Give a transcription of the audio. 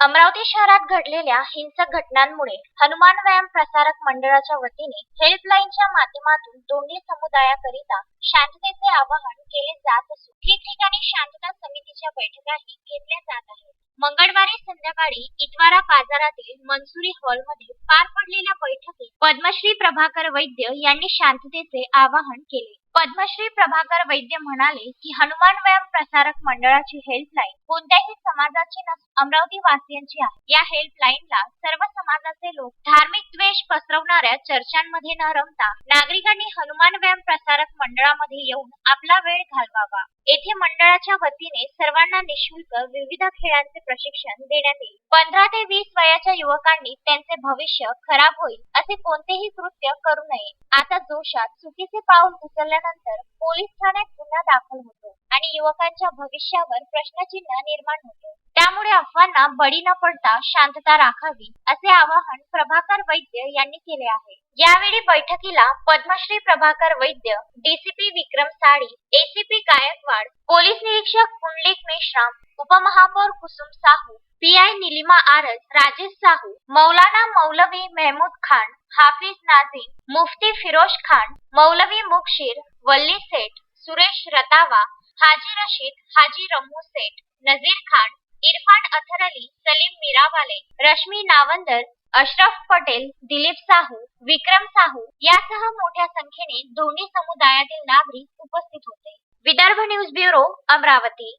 अमरावती शहरात घडलेल्या हिंसक घटनांमुळे हनुमान व्यायाम प्रसारक मंडळाच्या वतीने हेल्पलाईनच्या माध्यमातून दोन्ही समुदायाकरिता शांततेचे आवाहन केले जात असून ठिकठिकाणी शांतता समितीच्या बैठकाही घेतल्या जात आहेत. मंगळवारी संध्याकाळी इतवारा बाजारातील मनसुरी हॉलमध्ये पार पडलेल्या बैठकीत पद्मश्री प्रभाकर वैद्य यांनी शांततेचे आवाहन केले. पद्मश्री प्रभाकर वैद्य म्हणाले की हनुमान व्यायाम प्रसारक मंडळाची हेल्पलाईन कोणत्याही समाजाची नसून अमरावती वासियांची आहे. या हेल्पलाईनला सर्व समाजाचे लोक धार्मिक द्वेष पसरवणाऱ्या चर्चांमध्ये न रमता नागरिकांनी हनुमान व्यायाम प्रसारक मंडळामध्ये येऊन आपला वेळ घालवावा. येथे मंडळाच्या वतीने सर्वांना निशुल्क विविध खेळांचे प्रशिक्षण देण्यात येईल. पंधरा ते वीस वयाच्या युवकांनी त्यांचे भविष्य खराब होईल असे कोणतेही कृत्य करू नये. आता जोशात चुकीचे पाऊल उचलल्यानंतर पोलीस ठाण्यात गुन्हा दाखल होतो. आणि युवकांच्या भविष्यावर प्रश्नचिन्ह निर्माण होते. त्यामुळे अफवांना बळी न पडता शांतता राखावी असे आवाहन प्रभाकर वैद्य यांनी केले आहे. यावेळी बैठकीला Padmashri Prabhakar Vaidya DCP Vikram Sali ACP Gaikwad police निरीक्षक पुंडलिक मेश्राम उपमहापौर कुसुम साहू पीआय निलिमा आरज राजेश साहू मौलाना मौलवी मेहमूद खान हाफिज नाझीम मुफ्ती फिरोज खान मौलवी मुक्षीर वल्ली सेठ सुरेश रतावा हाजी रशीद हाजी रम्मू सेठ नझीर खान इरफान अथर अली सलीम मीरावाले रश्मी नावंदर अशरफ पटेल दिलीप साहू विक्रम साहू यासह मोठ्या संख्येने दोन्ही समुदायातील नागरिक उपस्थित होते. Vidarbha news bureau Amravati.